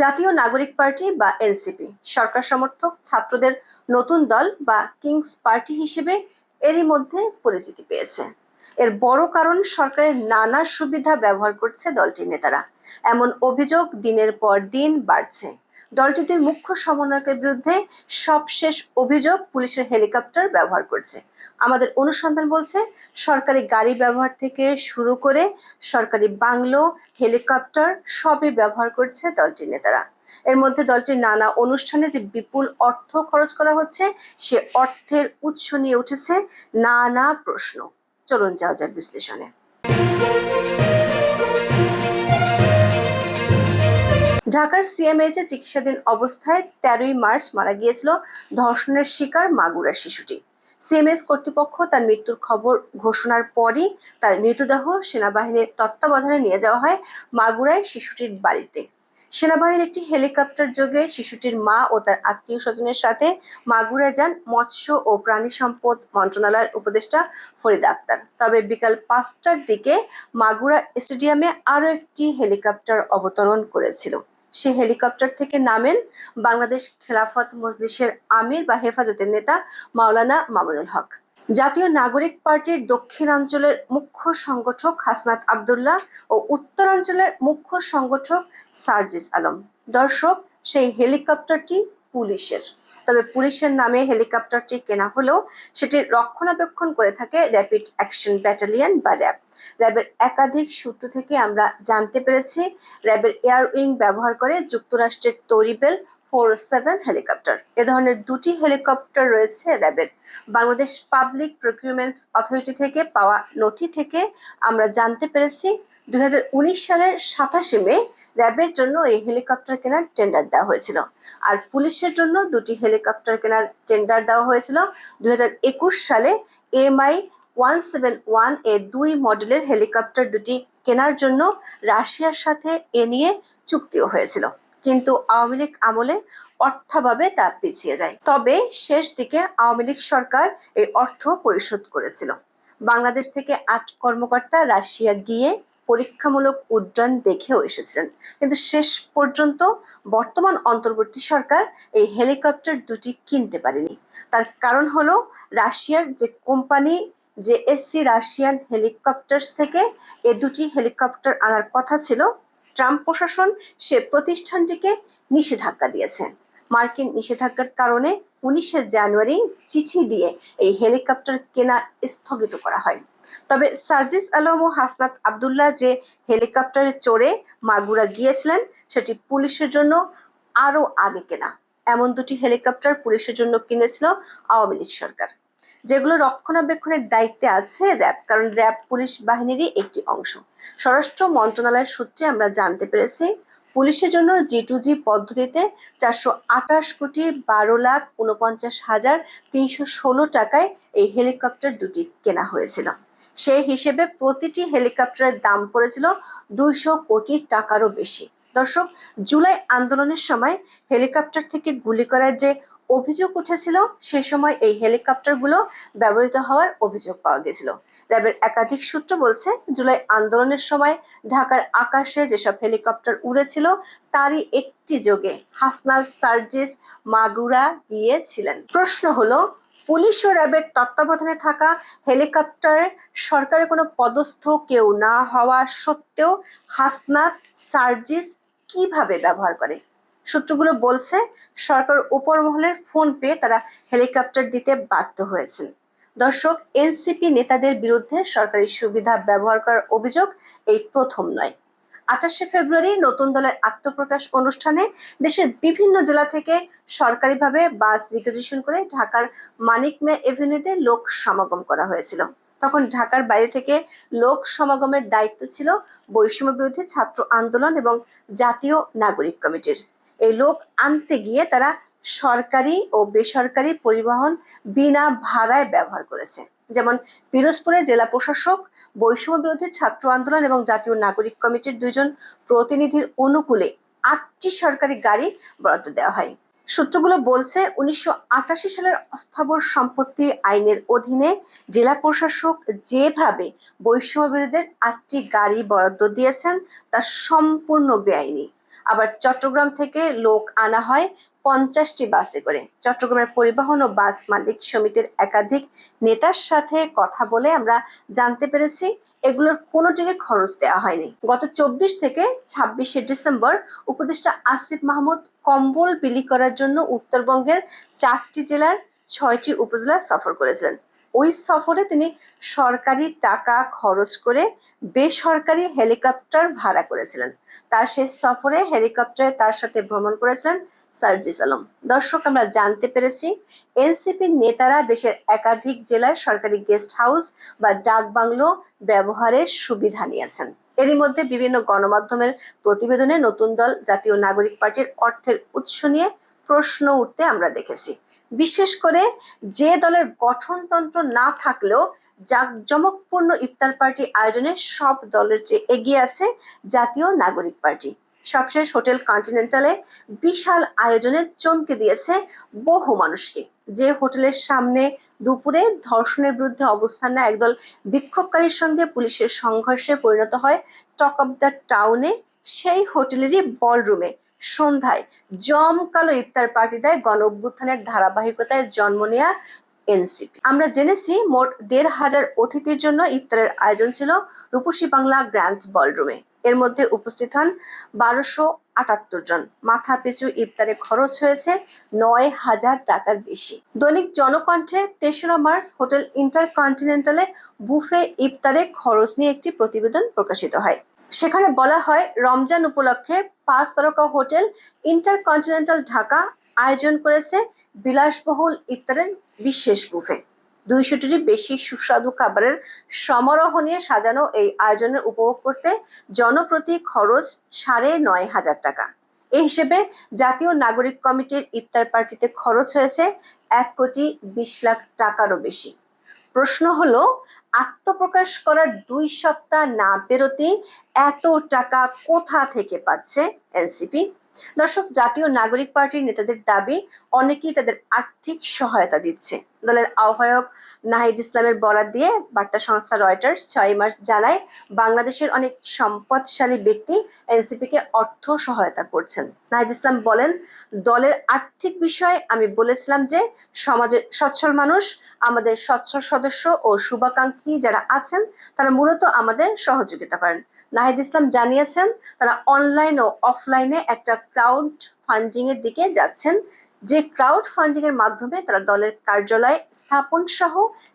জাতীয় নাগরিক পার্টি বা এনসিপি। সরকার সমর্থক ছাত্রদের নতুন দল বা কিংস পার্টি হিসেবে এরই মধ্যে পরিচিতি পেয়েছে। এর বড় কারণ সরকারের নানা সুবিধা ব্যবহার করছে দলটির নেতারা। এমন অভিযোগ দিনের পর দিন বাড়ছে। দলটির মুখ্য সমন্বয়কের বিরুদ্ধে সবশেষ অভিযোগ পুলিশের হেলিকপ্টার ব্যবহার করছে। আমাদের অনুসন্ধান বলছে, সরকারি গাড়ি ব্যবহার থেকে শুরু করে সরকারি বাংলো, হেলিকপ্টার সবই ব্যবহার করছে দলটির নেতারা। এর মধ্যে দলটির নানা অনুষ্ঠানে যে বিপুল অর্থ খরচ করা হচ্ছে, সে অর্থের উৎস নিয়ে উঠেছে নানা প্রশ্ন। চলুন যাওয়া যাক বিশ্লেষণে। ঢাকার সিএমএইচে চিকিৎসাধীন অবস্থায় তেরোই মার্চ মারা গিয়েছিল ধর্ষণের শিকার মাগুরার শিশুটি। সিএমএস কর্তৃপক্ষ তার মৃত্যুর খবর ঘোষণার পরই তার মৃতদেহ সেনাবাহিনীর তত্ত্বাবধানে নিয়ে যাওয়া হয় মাগুরায় শিশুটির বাড়িতে। সেনাবাহিনীর একটি হেলিকপ্টার যোগে শিশুটির মা ও তার আত্মীয় স্বজনের সাথে মাগুরায় যান মৎস্য ও প্রাণী সম্পদ মন্ত্রণালয়ের উপদেষ্টা ফরিদ আক্তার। তবে বিকাল পাঁচটার দিকে মাগুরা স্টেডিয়ামে আরও একটি হেলিকপ্টার অবতরণ করেছিল। সে হেলিকপ্টার থেকে নামেন বাংলাদেশ খেলাফত মজলিসের আমির বা হেফাজতের নেতা মাওলানা মামুনুল হক। জাতীয় নাগরিক পার্টির দক্ষিণাঞ্চলের মুখ্য সংগঠক হাসনাত আবদুল্লাহ ও উত্তরাঞ্চলের মুখ্য সংগঠক সার্জিস আলম। দর্শক, সেই হেলিকপ্টারটি পুলিশের। তবে পুলিশের নামে হেলিকপ্টারটি কেনা হলেও সেটি রক্ষণাবেক্ষণ করে থাকে র্যাপিড অ্যাকশন ব্যাটালিয়ন বা র্যাব। র্যাবের একাধিক সূত্র থেকে আমরা জানতে পেরেছি, র্যাবের এয়ার উইং ব্যবহার করে যুক্তরাষ্ট্রের তরিবেল ফোর সেভেন হেলিকপ্টার। এ ধরনের দুটি হেলিকপ্টার রয়েছে র্যাবের। বাংলাদেশ পাবলিক প্রকিউরমেন্ট অথরিটি থেকে পাওয়া নথি থেকে আমরা জানতে পেরেছি দু হাজার উনিশ সালের সাতাশে মে র্যাবের জন্য এই হেলিকপ্টার কেনার টেন্ডার দেওয়া হয়েছিল। আর পুলিশের জন্য দুটি হেলিকপ্টার কেনার টেন্ডার দেওয়া হয়েছিল, দুই হাজার একুশ সালে MI one seven one A দুই মডেলের হেলিকপ্টার দুটি কেনার জন্য রাশিয়ার সাথে এ নিয়ে চুক্তিও হয়েছিল। কিন্তু আওয়ামী লীগ আমলে অর্থাভাবে তা পিছিয়ে যায়। তবে শেষ দিকে আওয়ামী লীগ সরকার এই অর্থ পরিশোধ করেছিল। বাংলাদেশ থেকে আট কর্মকর্তা রাশিয়া গিয়ে পরীক্ষামূলক উড্ডয়ন দেখেও এসেছিলেন। কিন্তু শেষ পর্যন্ত বর্তমান অন্তর্বর্তী সরকার এই হেলিকপ্টার দুটি কিনতে পারেনি। তার কারণ হলো, রাশিয়ার যে কোম্পানি, যে এসসি রাশিয়ান হেলিকপ্টার্স থেকে এ দুটি হেলিকপ্টার আনার কথা ছিল ট্রাম্প প্রশাসন সে প্রতিষ্ঠানটিকে নিষেধাজ্ঞা দিয়েছে। মার্কিন নিষেধাজ্ঞার কারণে উনিশে জানুয়ারি চিঠি দিয়ে এই হেলিকপ্টার কেনা স্থগিত করা হয়। তবে সার্জিস আলম ও হাসনাত আবদুল্লাহ যে হেলিকপ্টারে চড়ে মাগুরা গিয়েছিলেন, সেটি পুলিশের জন্য আরও আগে কেনা। এমন দুটি হেলিকপ্টার পুলিশের জন্য কিনেছিল আওয়ামী লীগ সরকার। যেগুলো রক্ষণাবেক্ষণের দায়িত্বে আছে র্যাব, কারণ র্যাব পুলিশ বাহিনীরই একটি অংশ। স্বরাষ্ট্র মন্ত্রণালয়ের সূত্রে আমরা জানতে পেরেছি, পুলিশের জন্য জি টু জি পদ্ধতিতে চারশো আঠাশ কোটি বারো লাখ উনপঞ্চাশ হাজার তিনশো ষোলো টাকায় এই হেলিকপ্টার দুটি কেনা হয়েছিল। সেই হিসেবে প্রতিটি হেলিকপ্টারের দাম পড়েছিল দুইশো কোটি টাকারও বেশি। দর্শক, জুলাই আন্দোলনের সময় হেলিকপ্টার থেকে গুলি করার যে অভিযোগ উঠেছিল সে সময় এই হেলিকপ্টারগুলো ব্যবহৃত হওয়ার অভিযোগ পাওয়া গেছিল। র্যাবের একাধিক সূত্র বলছে, জুলাই আন্দোলনের সময় ঢাকার আকাশে যেসব হেলিকপ্টার উড়েছিল, তারই একটি যোগে হাসনাল সার্জিস মাগুরা গিয়েছিলেন। প্রশ্ন হলো, পুলিশ ও র্যাবের তত্ত্বাবধানে থাকা হেলিকপ্টারে সরকারের কোনো পদস্থ কেউ না হওয়া সত্ত্বেও হাসনাত সার্জিস কীভাবে ব্যবহার করে? সূত্রগুলো বলছে, সরকার উপর মহলের ফোন পেয়ে তারা হেলিকপ্টার দিতে বাধ্য হয়েছেন। দর্শক, এনসিপি নেতাদের বিরুদ্ধে সরকারি সুবিধা ব্যবহার করার অভিযোগ এই প্রথম নয়। আঠাশে ফেব্রুয়ারি নতুন দলের আত্মপ্রকাশ অনুষ্ঠানে দেশের বিভিন্ন জেলা থেকে সরকারিভাবে বাস রিকুইজিশন করে ঢাকার মানিক মে এভিনিউতে লোক সমাগম করা হয়েছিল। তখন ঢাকার বাইরে থেকে লোক সমাগমের দায়িত্ব ছিল বৈষম্য বিরোধী ছাত্র আন্দোলন এবং জাতীয় নাগরিক কমিটির। এই লোক আনতে গিয়ে তারা সরকারি ও বেসরকারি পরিবহন বিনা ভাড়ায় ব্যবহার করেছে। যেমন পিরোজপুরের জেলা প্রশাসক, বৈষম্য বিরোধী ছাত্র আন্দোলন এবং জাতীয় নাগরিক কমিটির দুইজন প্রতিনিধির অনুকূলে আটটি সরকারি গাড়ি বরাদ্দ দেওয়া হয়। সূত্রগুলো বলছে, উনিশশো আটাশি সালের অস্থাবর সম্পত্তি আইনের অধীনে জেলা প্রশাসক যেভাবে বৈষম্য বিরোধীদের আটটি গাড়ি বরাদ্দ দিয়েছেন, তা সম্পূর্ণ বেআইনি। আবার চট্টগ্রাম থেকে লোক আনা হয় পঞ্চাশটি বাসে করে। চট্টগ্রামের পরিবহন ও বাস মালিক সমিতির একাধিক নেতার সাথে কথা বলে আমরা জানতে পেরেছি, এগুলোর কোনোটিরই খরচ দেওয়া হয়নি। গত চব্বিশ থেকে ছাব্বিশে ডিসেম্বর উপদেষ্টা আসিফ মাহমুদ কম্বল বিলি করার জন্য উত্তরবঙ্গের চারটি জেলার ছয়টি উপজেলা সফর করেছিলেন। ওই সফরে তিনি সরকারি টাকা খরচ করে বেসরকারি হেলিকপ্টার ভাড়া করেছিলেন। তার সেই সফরে হেলিকপ্টারে তার সাথে ভ্রমণ করেছিলেন সার্জিস আলম। দর্শক, আমরা জানতে পেরেছি এনসিপির নেতারা দেশের একাধিক জেলার সরকারি গেস্ট হাউস বা ডাক বাংলো ব্যবহারের সুবিধা নিয়েছেন। এরই মধ্যে বিভিন্ন গণমাধ্যমের প্রতিবেদনে নতুন দল জাতীয় নাগরিক পার্টির অর্থের উৎস নিয়ে প্রশ্ন উঠতে আমরা দেখেছি। বিশেষ করে যে দলের গঠনতন্ত্র না থাকলেও জাঁকজমকপূর্ণ ইফতার পার্টি আয়োজনে সব দলের চেয়ে এগিয়ে আছে জাতীয় নাগরিক পার্টি। সবশেষ হোটেল কন্টিনেন্টালে বিশাল আয়োজনে চমকে দিয়েছে বহু মানুষকে। যে হোটেলের সামনে দুপুরে ধর্ষণের বিরুদ্ধে অবস্থান নেয় একদল বিক্ষোভকারীর সঙ্গে পুলিশের সংঘর্ষে পরিণত হয় টক অব দ্য টাউনে, সেই হোটেলেরই বলরুমে। সন্ধ্যায় জমকালো ইফতার পার্টি দেয় গণ অভ্যুত্থানের ধারাবাহিকতায় জন্ম নেয়া এনসিপি। আমরা জেনেছি মোট দেড় হাজার অতিথির জন্য ইফতারের আয়োজন ছিল রূপসী বাংলা গ্র্যান্ড বলরুমে। এর মধ্যে উপস্থিত হন বারোশো আটাত্তর জন। মাথা পিছু ইফতারে খরচ হয়েছে নয় হাজার টাকার বেশি। দৈনিক জনকণ্ঠে তেসরা মার্চ হোটেল ইন্টারকন্টিনেন্টালে বুফে ইফতারে খরচ নিয়ে একটি প্রতিবেদন প্রকাশিত হয়। সেখানে বলা হয় রমজান উপলক্ষে পাঁচ তারকা হোটেল ইন্টারকন্টিনেন্টাল ঢাকা আয়োজন করেছে বিলাসবহুল ইফতারের বিশেষ বুফে। দুইশোটিরই বেশি সুস্বাদু খাবারের সমারোহ নিয়ে সাজানো এই আয়োজনের উপভোগ করতে জনপ্রতি খরচ সাড়ে নয় হাজার টাকা। এই হিসেবে জাতীয় নাগরিক কমিটির ইফতার পার্টিতে খরচ হয়েছে এক কোটি বিশ লাখ টাকারও বেশি। প্রশ্ন হলো আত্মপ্রকাশ করার দুই সপ্তাহ না পেরোতেই এত টাকা কোথা থেকে পাচ্ছে এনসিপি? দর্শক, জাতীয় নাগরিক পার্টির নেতাদের দাবি, অনেকেই তাদের আর্থিক সহায়তা দিচ্ছে। দলের আহ্বায়ক নাহিদ ইসলামের বরাত দিয়ে বার্তা সংস্থা রয়টার্স ছয় মার্চ জানায়, বাংলাদেশের অনেক সম্পদশালী ব্যক্তি এনসিপিকে অর্থ সহায়তা করছেন। নাহিদ ইসলাম বলেন, দলের আর্থিক বিষয়ে আমি বলেছিলাম যে সমাজের সচ্ছল মানুষ, আমাদের সচ্ছল সদস্য ও শুভাকাঙ্ক্ষী যারা আছেন, তারা মূলত আমাদের সহযোগিতা করেন। নাহিদ ইসলাম জানিয়েছেন, তারা অনলাইন ও অফলাইনে একটা ক্রাউড ফান্ডিং এর দিকে যাচ্ছেন। যে ক্রাউড ফান্ডিং এর মাধ্যমে তারা দলের কার্যালয় স্থাপন সহ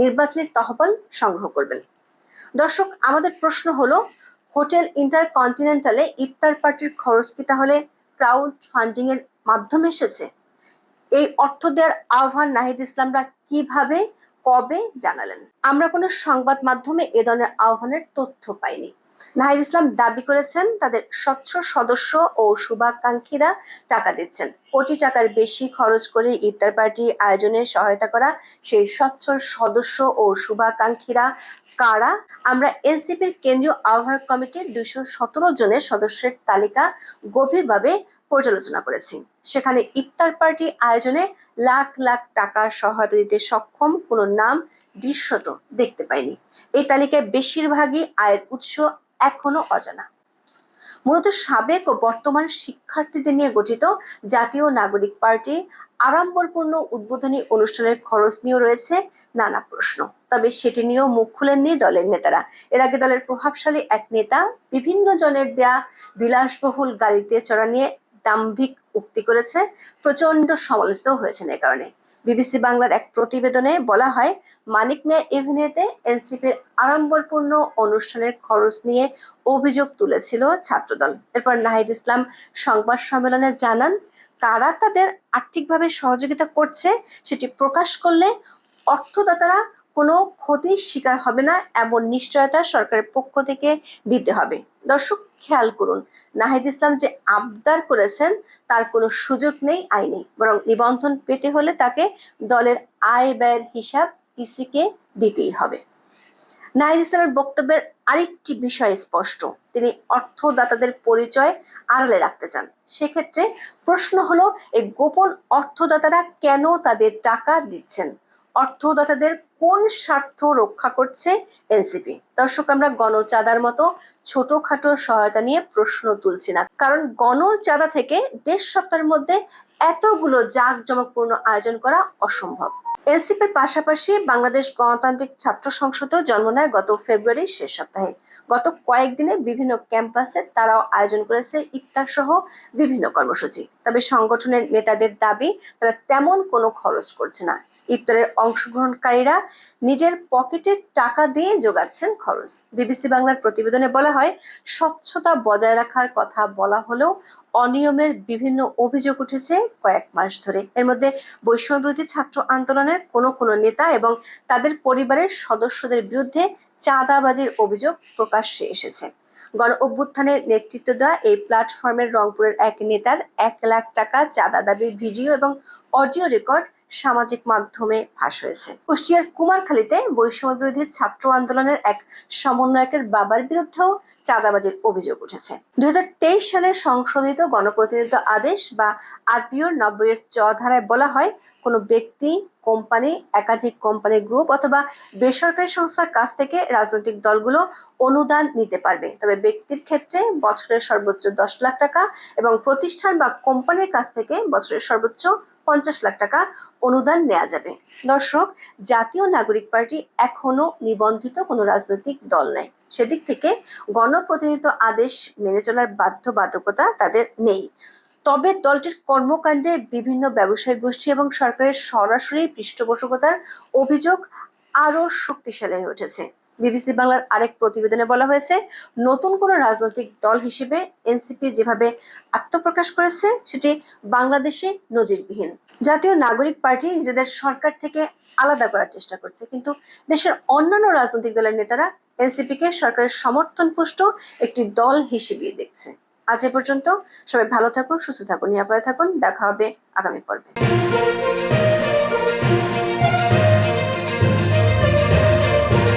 নির্বাচনী তহবিল সংগ্রহ করবেন। দর্শক, আমাদের প্রশ্ন হলো, হোটেল ইন্টারকন্টিনেন্টালে ইফতার পার্টির খরচ কি তাহলে ক্রাউড ফান্ডিং এর মাধ্যমে এসেছে? এই অর্থ দেওয়ার আহ্বান নাহিদ ইসলামরা কীভাবে, কবে জানালেন? আমরা কোনো সংবাদ মাধ্যমে এ ধরনের আহ্বানের তথ্য পাইনি। নাহিদ ইসলাম দাবি করেছেন, তাদের স্বচ্ছ সদস্য ও শুভাকাঙ্ক্ষীরা টাকা দিচ্ছেন। কোটি টাকার বেশি খরচ করে ইফতার পার্টি আয়োজনে সহায়তা করা সেই স্বচ্ছ সদস্য ও শুভাকাঙ্ক্ষীরা কারা? আমরা এনসিপির কেন্দ্রীয় আহ্বায়ক কমিটির দুইশো সতেরো জনের সদস্যের তালিকা গভীরভাবে পর্যালোচনা করেছি। সেখানে ইফতার পার্টি আয়োজনে লাখ লাখ টাকার সহায়তা দিতে সক্ষম কোনো নাম দৃশ্যত দেখতে পাইনি। এই তালিকায় বেশিরভাগই আয়ের উৎস এখনও অজানা। মূলত সাবেক ও বর্তমান শিক্ষার্থীদের নিয়ে গঠিত জাতীয় নাগরিক পার্টি আড়ম্বরপূর্ণ উদ্বোধনী অনুষ্ঠানের খরচ নিয়েও রয়েছে নানা প্রশ্ন। তবে সেটি নিয়েও মুখ খুলেননি দলের নেতারা। এর আগে দলের প্রভাবশালী এক নেতা বিভিন্ন জনের দেয়া বিলাসবহুল গাড়িতে চড়া নিয়ে দাম্ভিক উক্তি করেছে। প্রচণ্ড সমালোচিত হয়েছেন এ কারণে। বিবিসি বাংলার এক প্রতিবেদনে বলা হয়, মানিক মিয়া এভিনিউতে এনসিপির আড়ম্বরপূর্ণ অনুষ্ঠানের খরচ নিয়ে অভিযোগ তুলেছিল ছাত্রদল। এরপর নাহিদ ইসলাম সংবাদ সম্মেলনে জানান, কারা তাদের আর্থিকভাবে সহযোগিতা করছে সেটি প্রকাশ করলে অর্থদাতারা কোনো ক্ষতির শিকার হবে না, এমন নিশ্চয়তা সরকারের পক্ষ থেকে দিতে হবে। দর্শক খেয়াল করুন। নাহিদ ইসলাম যে আবদার করেছেন, তার কোনো সুযোগ নেই আইনে বরং নিবন্ধন পেতে হলে তাকে দলের আয় ব্যয়ের হিসাব ইসিকে দিতেই হবে। নাহিদ ইসলামের বক্তব্যের আরেকটি বিষয় স্পষ্ট। তিনি অর্থদাতাদের পরিচয় আড়ালে রাখতে চান। সেক্ষেত্রে প্রশ্ন হলো, এই গোপন অর্থদাতারা কেন তাদের টাকা দিচ্ছেন? অর্থদাতাদের কোন স্বার্থ রক্ষা করছে এনসিপি? দর্শক, আমরা গণচাঁদার মতো ছোটখাটো সহায়তা নিয়ে প্রশ্ন তুলছি না। কারণ গণচাঁদা থেকে দেড় সপ্তাহের মধ্যে এতগুলো জাঁকজমকপূর্ণ আয়োজন করা অসম্ভব। এনসিপির পাশাপাশি বাংলাদেশ গণতান্ত্রিক ছাত্র সংসদেও জন্ম নেয় গত ফেব্রুয়ারির শেষ সপ্তাহে। গত কয়েকদিনে বিভিন্ন ক্যাম্পাসে তারাও আয়োজন করেছে ইফতার সহ বিভিন্ন কর্মসূচি। তবে সংগঠনের নেতাদের দাবি, তারা তেমন কোনো খরচ করছে না। ইফতারের অংশগ্রহণকারীরা নিজের পকেটের টাকা দিয়ে যোগাচ্ছেন খরচ। বিবিসি বাংলার প্রতিবেদনে বলা হয়, স্বচ্ছতা বজায় রাখার কথা বলা হলেও অনিয়মের বিভিন্ন অভিযোগ উঠেছে কয়েক মাস ধরে। এর মধ্যে বৈষম্য বিরোধী ছাত্র আন্দোলনের কোনো কোনো নেতা এবং তাদের পরিবারের সদস্যদের বিরুদ্ধে চাঁদাবাজির অভিযোগ প্রকাশ্যে এসেছে। গণ অভ্যুত্থানের নেতৃত্ব দেওয়া এই প্ল্যাটফর্মের রংপুরের এক নেতার এক লাখ টাকা চাঁদা দাবির ভিডিও এবং অডিও রেকর্ড সামাজিক মাধ্যমে ফাঁস হয়েছে। কুষ্টিয়ার কুমারখালীতে বৈষম্য বিরোধী ছাত্র আন্দোলনের এক সমন্বয়কের বাবার বিরুদ্ধেও চাঁদাবাজির অভিযোগ উঠেছে। দুই সালে সংশোধিত গণপ্রতিনিধিত্ব আদেশ বা আরপিওর নব্বইয়ের চ ধারায় বলা হয়, কোনো ব্যক্তি, কোম্পানি, একাধিক কোম্পানি গ্রুপ অথবা বেসরকারি সংস্থার কাছ থেকে রাজনৈতিক দলগুলো অনুদান নিতে পারবে। তবে ব্যক্তির ক্ষেত্রে বছরের সর্বোচ্চ দশ লাখ টাকা এবং প্রতিষ্ঠান বা কোম্পানির কাছ থেকে বছরের সর্বোচ্চ পঞ্চাশ লাখ টাকা অনুদান নেওয়া যাবে। দর্শক, জাতীয় নাগরিক পার্টি এখনও নিবন্ধিত কোনো রাজনৈতিক দল নেই। সেদিক থেকে গণপ্রতিনিধিত্ব আদেশ মেনে চলার বাধ্যবাধকতা তাদের নেই। তবে দলটির কর্মকাণ্ডে বিভিন্ন ব্যবসায়িক গোষ্ঠী এবং সরকারের সরাসরি পৃষ্ঠপোষকতার অভিযোগ আরও শক্তিশালী হয়ে উঠেছে। বিবিসি বাংলার আরেক প্রতিবেদনে বলা হয়েছে, নতুন কোনো রাজনৈতিক দল হিসেবে এনসিপি যেভাবে আত্মপ্রকাশ করেছে, সেটি বাংলাদেশে নজিরবিহীন। জাতীয় নাগরিক পার্টি নিজেদের সরকার থেকে আলাদা করার চেষ্টা করছে, কিন্তু দেশের অন্যান্য রাজনৈতিক দলের নেতারা এনসিপি কে সরকারের সমর্থন পুষ্ট একটি দল হিসেবে দেখছে। আজ এ পর্যন্ত সবাই ভালো থাকুন, সুস্থ থাকুন, নিরাপদে থাকুন। দেখা হবে আগামী পর্বে।